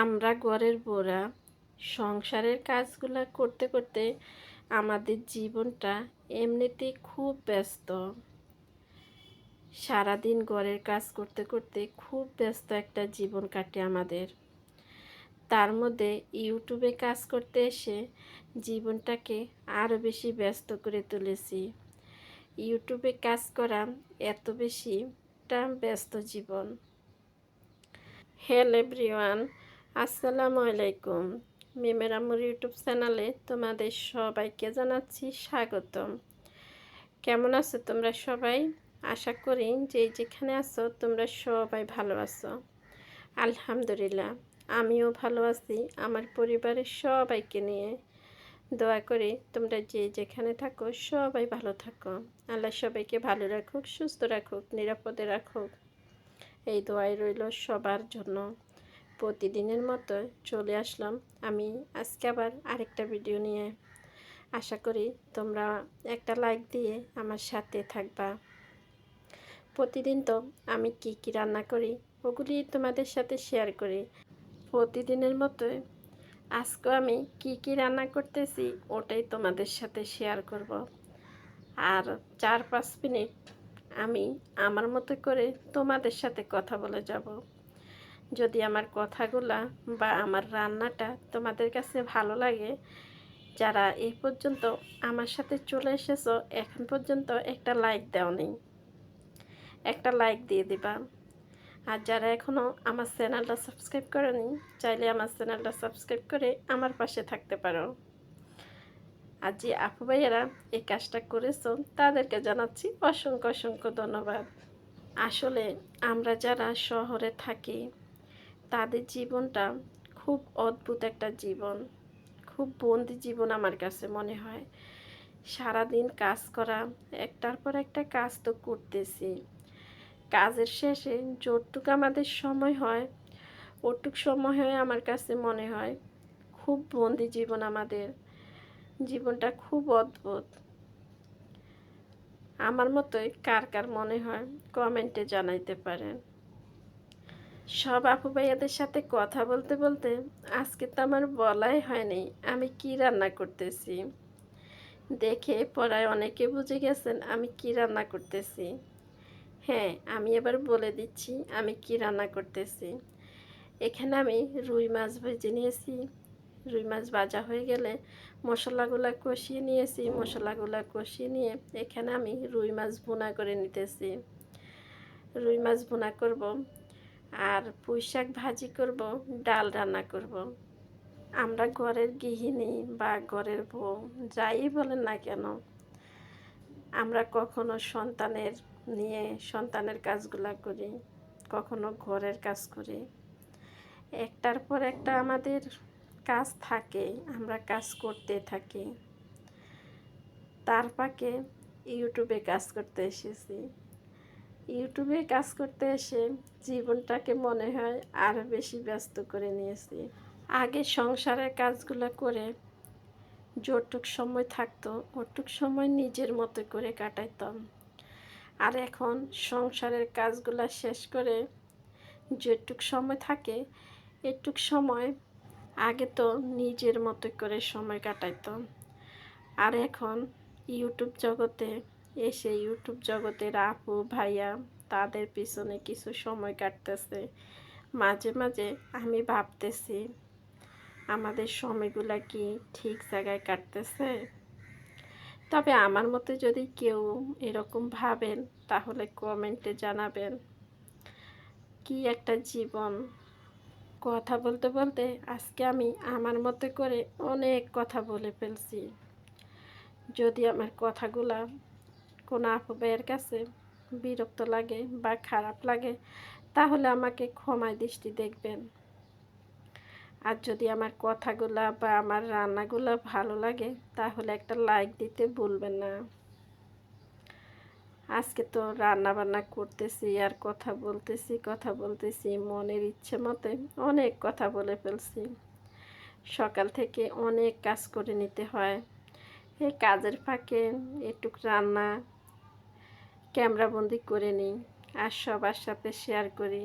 আমরা ঘরের বোরা সংসারের কাজগুলো করতে করতে আমাদের জীবনটা এমনিতেই খুব ব্যস্ত। সারাদিন ঘরের কাজ করতে করতে খুব ব্যস্ত একটা জীবন কাটে আমাদের। তার মধ্যে ইউটিউবে কাজ করতে এসে জীবনটাকে আরও বেশি ব্যস্ত করে তুলেছি। ইউটিউবে কাজ করা এত বেশি একটা ব্যস্ত জীবন। হ্যালো এভরিওয়ান আসসালামু আলাইকুম। মিমেরামুর ইউটিউব চ্যানেলে তোমাদের সবাইকে জানাচ্ছি স্বাগতম। কেমন আছো তোমরা সবাই? আশা করি যে যেখানে আছো তোমরা সবাই ভালো আছো। আলহামদুলিল্লাহ, আমিও ভালো আছি। আমার পরিবারের সবাইকে নিয়ে দোয়া করি তোমরা যে যেখানে থাকো সবাই ভালো থাকো। আল্লাহ সবাইকে ভালো রাখুক, সুস্থ রাখুক, নিরাপদে রাখুক। এই দোয়াই রইল সবার জন্য। প্রতিদিনের মতো চলে আসলাম। আমি আজকে আবার আরেকটা ভিডিও নিয়ে আশা করি তোমরা একটা লাইক দিয়ে আমার সাথে থাকবা। প্রতিদিন তো আমি কি কি রান্না করি ওগুলি তোমাদের সাথে শেয়ার করি। প্রতিদিনের মতোই আজকে আমি কি কি রান্না করতেছি ওটাই তোমাদের সাথে শেয়ার করব। আর চার পাঁচ মিনিট আমি আমার মতো করে তোমাদের সাথে কথা বলে যাব। যদি আমার কথাগুলা বা আমার রান্নাটা তোমাদের কাছে ভালো লাগে, যারা এই পর্যন্ত আমার সাথে চলে এসেছ, এখন পর্যন্ত একটা লাইক দেও নেই একটা লাইক দিয়ে দিবা। আর যারা এখনও আমার চ্যানেলটা সাবস্ক্রাইব করেনি, চাইলে আমার চ্যানেলটা সাবস্ক্রাইব করে আমার পাশে থাকতে পারো। আর যে আপু ভাইয়েরা এই কাজটা করেছ, তাদেরকে জানাচ্ছি অসংখ্য অসংখ্য ধন্যবাদ। আসলে আমরা যারা শহরে থাকি তাদের জীবনটা খুব অদ্ভুত একটা জীবন। খুব বন্দি জীবন আমার কাছে মনে হয়। সারাদিন কাজ করা, একটার পর একটা কাজ তো করতেছি। কাজের শেষে যতটুকু আমাদের সময় হয়, ওটুক সময় হয় আমার কাছে মনে হয় খুব বন্দি জীবন আমাদের। জীবনটা খুব অদ্ভুত। আমার মতোই কার কার মনে হয় কমেন্টে জানাইতে পারেন। সব আপু ভাইয়াদের সাথে কথা বলতে বলতে আজকে তো আমার বলাই হয়নি, আমি কি রান্না করতেছি? দেখে পড়ায় অনেকে বুঝে গেছেন আমি কি রান্না করতেছি। হ্যাঁ আমি এবার বলে দিচ্ছি আমি কি রান্না করতেছি। এখানে আমি রুই মাছ ভেজে নিয়েছি। রুই মাছ ভাজা হয়ে গেলে মশলাগুলো কষিয়ে নিয়েছি, মশলাগুলো কষিয়ে নিয়ে এখানে আমি রুই মাছ ভুনা করে নিতেছি। রুই মাছ ভুনা করব। আর পুঁই শাক ভাজি করব, ডাল রান্না করব। আমরা ঘরের গৃহিণী বা ঘরের বউ, যাই বলেন না কেন, আমরা কখনো সন্তানের নিয়ে সন্তানের কাজগুলা করি, কখনো ঘরের কাজ করি। একটার পর একটা আমাদের কাজ থাকে, আমরা কাজ করতে থাকি। তার পাকে ইউটিউবে কাজ করতে এসেছি। ইউটিউবে কাজ করতে এসে জীবনটাকে মনে হয় আরও বেশি ব্যস্ত করে নিয়েছি। আগে সংসারের কাজগুলো করে যতটুক সময় থাকতো, ওটুক সময় নিজের মতো করে কাটাইতাম। আর এখন সংসারের কাজগুলো শেষ করে যেটুক সময় থাকে, এটুক সময় আগে তো নিজের মতো করে সময় কাটাইতাম। আর এখন ইউটিউব জগতে এসে ইউটিউব জগতের আপু, ভাইয়া তাদের পিছনে কিছু সময় কাটতেছে। মাঝে মাঝে আমি ভাবতেছি, আমাদের সময়গুলা কি ঠিক জায়গায় কাটতেছে? তবে আমার মতে যদি কেউ এরকম ভাবেন, তাহলে কমেন্টে জানাবেন। কি একটা জীবন। কথা বলতে বলতে আজকে আমি আমার মতে করে অনেক কথা বলে ফেলছি। যদি আমার কথাগুলা কোনো আপু ভাইয়ের কাছে বিরক্ত লাগে বা খারাপ লাগে, তাহলে আমাকে ক্ষমায় দৃষ্টি দেখবেন। আর যদি আমার কথাগুলা বা আমার রান্নাগুলো ভালো লাগে, তাহলে একটা লাইক দিতে ভুলবেন না। আজকে তো রান্না বান্না করতেছি, আর কথা বলতেছি কথা বলতেছি, মনের ইচ্ছে মতে অনেক কথা বলে ফেলছি। সকাল থেকে অনেক কাজ করে নিতে হয়। এই কাজের ফাঁকে একটু রান্না ক্যামেরাবন্দি করে নিই আর সবার সাথে শেয়ার করি।